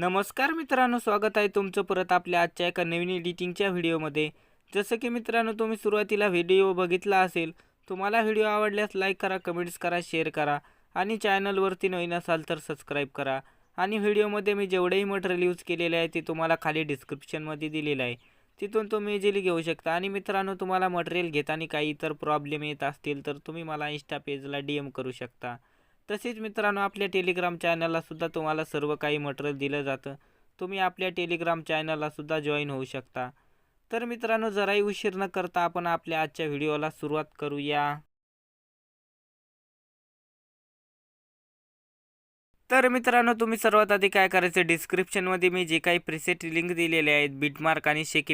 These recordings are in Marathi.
नमस्कार मित्रांनो स्वागत आहे तुमचं परत आपल्या आजच्या एका नवीन एडिटिंगच्या व्हिडिओमध्ये. जसं की मित्रांनो तुम्ही सुरुवातीला व्हिडिओ बघितला असेल तुम्हाला व्हिडिओ आवडल्यास लाईक करा कमेंट्स करा शेअर करा आणि चॅनलवरती नवीन असाल तर सबस्क्राईब करा. आणि व्हिडिओमध्ये मी जेवढेही मटेरियल यूज केलेले आहे ते तुम्हाला खाली डिस्क्रिप्शनमध्ये दिलेलं आहे. तिथून तुम्ही इझिली घेऊ शकता. आणि मित्रांनो तुम्हाला मटेरियल घेताना काही इतर प्रॉब्लेम येत असतील तर तुम्ही मला इंस्टा पेजला डी एम करू शकता. तसेच मित्रांनो आपल्या टेलिग्राम चॅनललासुद्धा तुम्हाला सर्व काही मटेरियल दिलं जातं. तुम्ही आपल्या टेलिग्राम चॅनललासुद्धा जॉईन होऊ शकता. तर मित्रांनो जराही उशीर न करता आपण आपल्या आजच्या व्हिडिओला सुरुवात करूया. तर मित्रांनो तुम्ही सर्वात आधी काय करायचं डिस्क्रिप्शनमध्ये मी जे काही प्रिसेट लिंक दिलेले आहेत बिटमार्क आणि शेक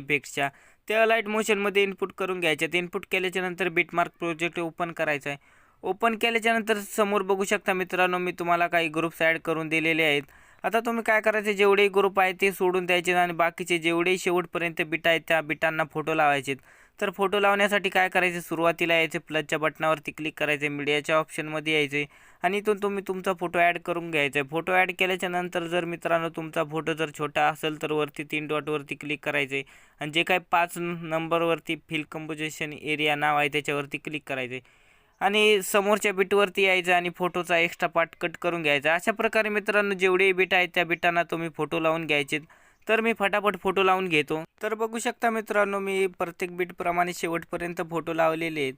त्या लाइट मोशनमध्ये इनपुट करून घ्यायच्यात इनपुट केल्याच्यानंतर बिटमार्क प्रोजेक्ट ओपन करायचा आहे. ओपन केल्याच्यानंतर समोर बघू शकता मित्रांनो मी तुम्हाला काही ग्रुप्स ॲड करून दिलेले आहेत. आता तुम्ही काय करायचे जेवढेही ग्रुप आहेत ते सोडून द्यायचे आणि बाकीचे जेवढेही शेवटपर्यंत बिट आहेत त्या बिटांना फोटो लावायचे तर फोटो लावण्यासाठी काय करायचे सुरुवातीला यायचे प्लसच्या बटनावरती क्लिक करायचे मीडियाच्या ऑप्शनमध्ये यायचे आणि इथून तुम्ही तुमचा फोटो ॲड करून घ्यायचा आहे. फोटो ॲड केल्याच्यानंतर जर मित्रांनो तुमचा फोटो जर छोटा असेल तर वरती तीन डॉटवरती क्लिक करायचे आणि जे काय पाच नंबरवरती फिल कंपोजिशन एरिया नाव आहे त्याच्यावरती क्लिक करायचे. आणि समोरच्या बिटवरती यायचं आणि फोटोचा एक्स्ट्रा पार्ट कट करून घ्यायचा. अशा प्रकारे मित्रांनो जेवढे बिट आहेत त्या बिटांना तुम्ही फोटो लावून घ्यायचे. तर मी फटाफट फोटो लावून घेतो. तर बघू शकता मित्रांनो मी प्रत्येक बीटप्रमाणे शेवटपर्यंत फोटो लावलेले आहेत.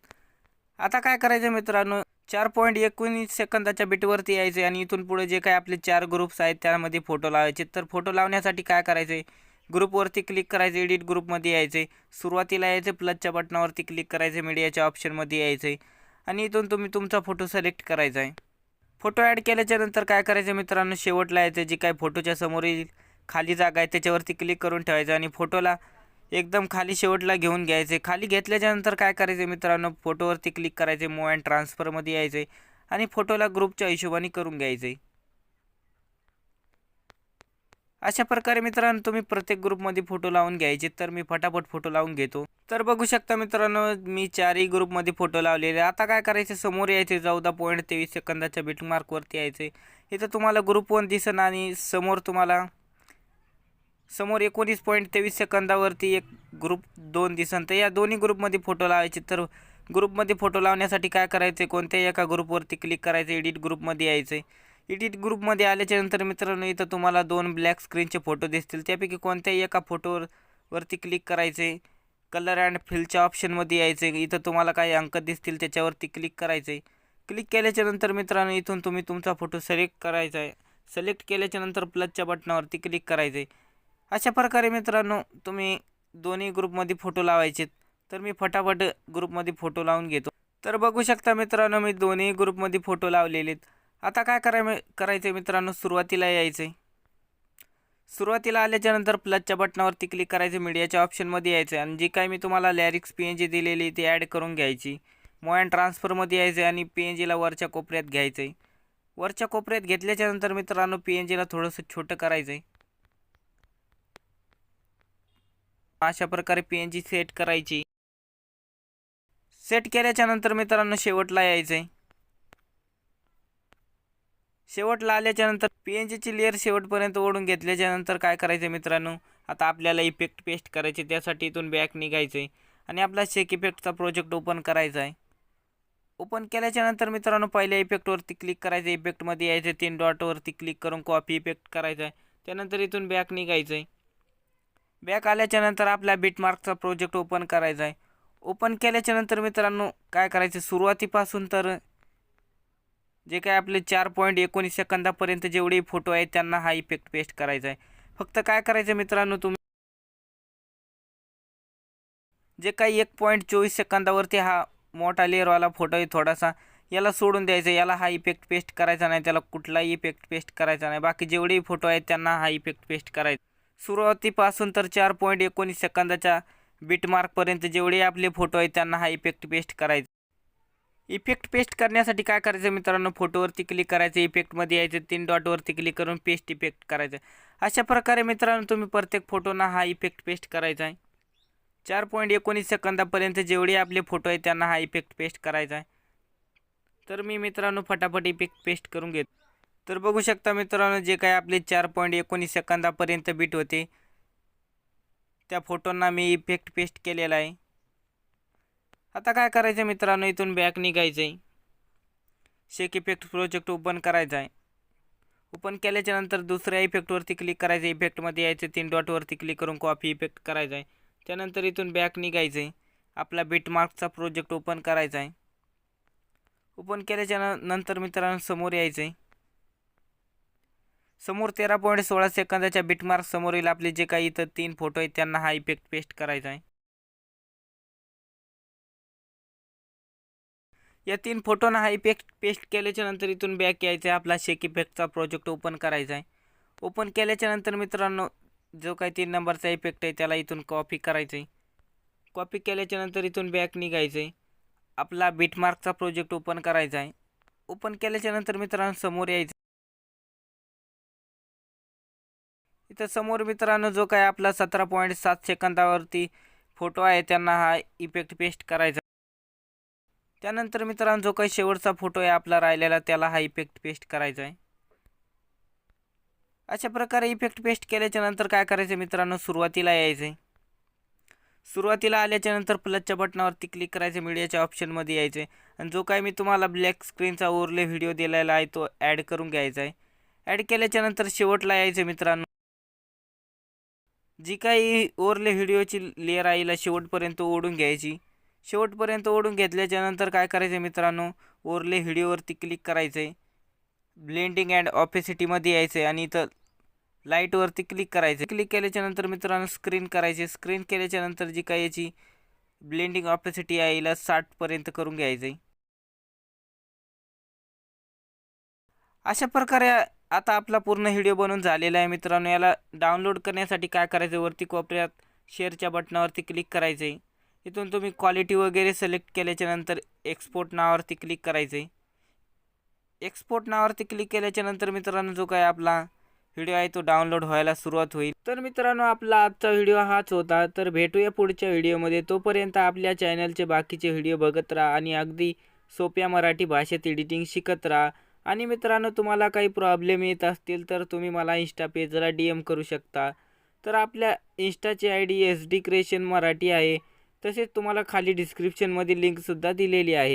आता काय करायचं मित्रांनो चार पॉईंट एकोणीस सेकंदाच्या बिटवरती यायचे आणि इथून पुढे जे काय आपले चार ग्रुप्स आहेत त्यामध्ये फोटो लावायचे. तर फोटो लावण्यासाठी काय करायचे ग्रुपवरती क्लिक करायचे एडिट ग्रुपमध्ये यायचे सुरुवातीला यायचे प्लसच्या बटनावरती क्लिक करायचे मीडियाच्या ऑप्शनमध्ये यायचे आणि इथून तुम्ही तुमचा फोटो सिलेक्ट करायचा आहे. फोटो ॲड केल्याच्यानंतर काय करायचं मित्रांनो? शेवटला यायचं जे काय फोटोच्या समोरील खाली जागा आहे त्याच्यावरती क्लिक करून ठेवायचं आणि फोटोला एकदम खाली शेवटला घेऊन घ्यायचे. खाली घेतल्याच्यानंतर काय करायचे मित्रांनो? फोटोवरती क्लिक करायचे मूव अँड ट्रान्सफरमध्ये यायचे आणि फोटोला ग्रुपच्या हिशोबाने करून घ्यायचे. अशा प्रकारे मित्रांनो तुम्ही प्रत्येक ग्रुपमध्ये फोटो लावून घ्यायचे. तर मी फटाफट फोटो लावून घेतो. तर बघू शकता मित्रांनो मी चारही ग्रुपमध्ये फोटो लावलेले आता काय करायचे? समोर यायचे चौदा पॉईंट तेवीस सेकंदाच्या बिटमार्कवरती यायचे इथं तुम्हाला ग्रुप वन दिसन आणि समोर तुम्हाला समोर एकोणीस पॉईंट तेवीस सेकंदावरती एक ग्रुप दोन दिसन तर या दोन्ही ग्रुपमध्ये फोटो लावायचे. तर ग्रुपमध्ये फोटो लावण्यासाठी काय करायचे कोणत्याही एका ग्रुपवरती क्लिक करायचे एडिट ग्रुपमध्ये यायचे एडिट ग्रुपमध्ये आल्याच्यानंतर मित्रांनो इथं तुम्हाला दोन ब्लॅक स्क्रीनचे फोटो दिसतील. त्यापैकी कोणत्याही एका फोटोवर वरती क्लिक करायचे. कलर अँड फिलच्या ऑप्शनमध्ये यायचे. इथं तुम्हाला काही अंक दिसतील त्याच्यावरती क्लिक करायचे. क्लिक केल्याच्यानंतर मित्रांनो इथून तुम्ही तुमचा फोटो सिलेक्ट करायचा आहे. सिलेक्ट केल्याच्यानंतर प्लसच्या बटनावरती क्लिक करायचे. अशा प्रकारे मित्रांनो तुम्ही दोन्ही ग्रुपमध्ये फोटो लावायचे. तर मी फटाफट ग्रुपमध्ये फोटो लावून घेतो. तर बघू शकता मित्रांनो मी दोन्ही ग्रुपमध्ये फोटो लावलेले आहेत आता काय कराय करायचं मित्रांनो? सुरुवातीला यायचं सुरुवातीला आल्याच्यानंतर प्लसच्या बटनावरती क्लिक करायचं मीडियाच्या ऑप्शनमध्ये यायचं आहे आणि जी काय मी तुम्हाला लॅरिक्स पी एन जी दिलेली ती ॲड करून घ्यायची. मोयन ट्रान्सफरमध्ये यायचं आहे आणि पी एन जीला वरच्या कोपऱ्यात घ्यायचं आहे वरच्या कोपऱ्यात घेतल्याच्यानंतर मित्रांनो पी एन जीला थोडंसं छोटं करायचं आहे अशा प्रकारे पी एन जी सेट करायची. सेट केल्याच्यानंतर मित्रांनो शेवटला यायचं आहे शेवटला आल्याच्यानंतर पी एन जीची लेअर शेवटपर्यंत ओढून घेतल्याच्यानंतर काय करायचं मित्रांनो? आता आपल्याला इफेक्ट पेस्ट करायचे त्यासाठी इथून बॅक निघायचं आहे आणि आपला शेक इफेक्टचा प्रोजेक्ट ओपन करायचा आहे. ओपन केल्याच्यानंतर मित्रांनो पहिल्या इफेक्टवरती क्लिक करायचं इफेक्टमध्ये यायचं तीन डॉटवरती क्लिक करून कॉपी इफेक्ट करायचा आहे. त्यानंतर इथून बॅक निघायचं आहे बॅक आल्याच्यानंतर आपला बिटमार्कचा प्रोजेक्ट ओपन करायचा आहे. ओपन केल्याच्यानंतर मित्रांनो काय करायचं? सुरुवातीपासून तर जे काय आपले चार पॉईंट एकोणीस सेकंदापर्यंत जेवढे फोटो आहेत त्यांना हा इफेक्ट पेस्ट करायचा आहे. फक्त काय करायचं मित्रांनो तुम्ही? जे काही एक पॉईंट चोवीस सेकंदावरती हा मोठा लेअरवाला फोटो आहे थोडासा याला सोडून द्यायचा याला हा इफेक्ट पेस्ट करायचा नाही त्याला कुठलाही इफेक्ट पेस्ट करायचा नाही. बाकी जेवढेही फोटो आहेत त्यांना हा इफेक्ट पेस्ट करायचा सुरुवातीपासून तर चार पॉईंट एकोणीस सेकंदाच्या बिटमार्कपर्यंत जेवढे आपले फोटो आहेत त्यांना हा इफेक्ट पेस्ट करायचा इफेक्ट पेस्ट करण्यासाठी काय करायचं मित्रांनो? फोटोवरती क्लिक करायचं इफेक्टमध्ये यायचं तीन डॉटवरती क्लिक करून पेस्ट इफेक्ट करायचं. अशा प्रकारे मित्रांनो तुम्ही प्रत्येक फोटोना हा इफेक्ट पेस्ट करायचा आहे. चार पॉईंट एकोणीस सेकंदापर्यंत जेवढे आपले फोटो आहेत त्यांना हा इफेक्ट पेस्ट करायचा आहे. तर मी मित्रांनो फटाफट इफेक्ट पेस्ट करून घेतो. तर बघू शकता मित्रांनो जे काय आपले चार पॉईंट एकोणीस सेकंदापर्यंत बीट होते त्या फोटोंना मी इफेक्ट पेस्ट केलेला आहे. आता काय करायचं मित्रांनो? इथून बॅक निघायचं आहे शेक इफेक्ट प्रोजेक्ट ओपन करायचा आहे ओपन केल्याच्यानंतर दुसऱ्या इफेक्टवरती क्लिक करायचं. इफेक्टमध्ये यायचं तीन डॉटवरती क्लिक करून कॉपी इफेक्ट करायचा आहे त्यानंतर इथून बॅक निघायचं आहे आपला बिटमार्कचा प्रोजेक्ट ओपन करायचा आहे ओपन केल्याच्यानंतर मित्रांनो समोर यायचं आहे समोर तेरा पॉईंट सोळा सेकंदाच्या बिटमार्क समोरील आपले जे काही इथं तीन फोटो आहेत त्यांना हा इफेक्ट पेस्ट करायचा आहे या तीन फोटोना हा इफेक्ट पेस्ट केल्याच्यानंतर इथून बॅक यायचं आहे आपला शेक इफेक्टचा प्रोजेक्ट ओपन करायचा आहे ओपन केल्याच्यानंतर मित्रांनो जो काही तीन नंबरचा इफेक्ट आहे त्याला इथून कॉपी करायचं आहे कॉपी केल्याच्यानंतर इथून बॅक निघायचं आहे आपला बिटमार्कचा प्रोजेक्ट ओपन करायचा आहे ओपन केल्याच्यानंतर मित्रांनो समोर यायचं. इथं समोर मित्रांनो जो काय आपला सतरा पॉईंट सात सेकंदावरती फोटो आहे त्यांना हा इफेक्ट पेस्ट करायचा. त्यानंतर मित्रांनो जो काही शेवटचा फोटो आहे आपला राहिलेला त्याला हा इफेक्ट पेस्ट करायचा आहे. अशा प्रकारे इफेक्ट पेस्ट केल्याच्यानंतर काय करायचं मित्रांनो सुरुवातीला यायचं आहे सुरुवातीला आल्याच्यानंतर प्लसच्या बटनावरती क्लिक करायचं मीडियाच्या ऑप्शनमध्ये यायचं आहे आणि जो काय मी तुम्हाला ब्लॅक स्क्रीनचा ओरले व्हिडिओ दिलेला आहे तो ॲड करून घ्यायचा आहे. ॲड केल्याच्यानंतर शेवटला यायचं मित्रांनो. जी काही ओरले व्हिडिओची लेअर आईला शेवटपर्यंत ओढून घ्यायची. शेवटपर्यंत ओढून घेतल्याच्यानंतर काय करायचं मित्रांनो? ओरले व्हिडिओवरती क्लिक करायचं आहे ब्लेंडिंग अँड ऑपेसिटीमध्ये यायचं आहे आणि इथं लाईटवरती क्लिक करायचं क्लिक केल्याच्यानंतर मित्रांनो स्क्रीन करायचे स्क्रीन केल्याच्यानंतर जी काही याची ब्लेंडिंग ऑपेसिटी आहे याला साठपर्यंत करून घ्यायचं आहे अशा प्रकारे आता आपला पूर्ण व्हिडिओ बनवून झालेला आहे मित्रांनो. याला डाउनलोड करण्यासाठी काय करायचं वरती कोपऱ्यात शेअरच्या बटनावरती क्लिक करायचं आहे इथून तुम्ही क्वालिटी वगैरे सिलेक्ट केल्याच्यानंतर एक्सपोर्ट नावावरती क्लिक करायचं आहे एक्सपोर्ट नावावरती क्लिक केल्याच्यानंतर मित्रांनो जो काय आपला व्हिडिओ आहे तो डाउनलोड व्हायला सुरुवात होईल. तर मित्रांनो आपला आजचा व्हिडिओ हाच होता. तर भेटूया पुढच्या व्हिडिओमध्ये तोपर्यंत आपल्या चॅनलचे बाकीचे व्हिडिओ बघत राहा आणि अगदी सोप्या मराठी भाषेत एडिटिंग शिकत राहा. आणि मित्रांनो तुम्हाला काही प्रॉब्लेम येत असतील तर तुम्ही मला इंस्टा पेजला डी एम करू शकता. तर आपल्या इंस्टाची I D S D creation Marathi आहे. तसेच तुम्हाला खाली डिस्क्रिप्शनमध्ये लिंकसुद्धा दिलेली आहे.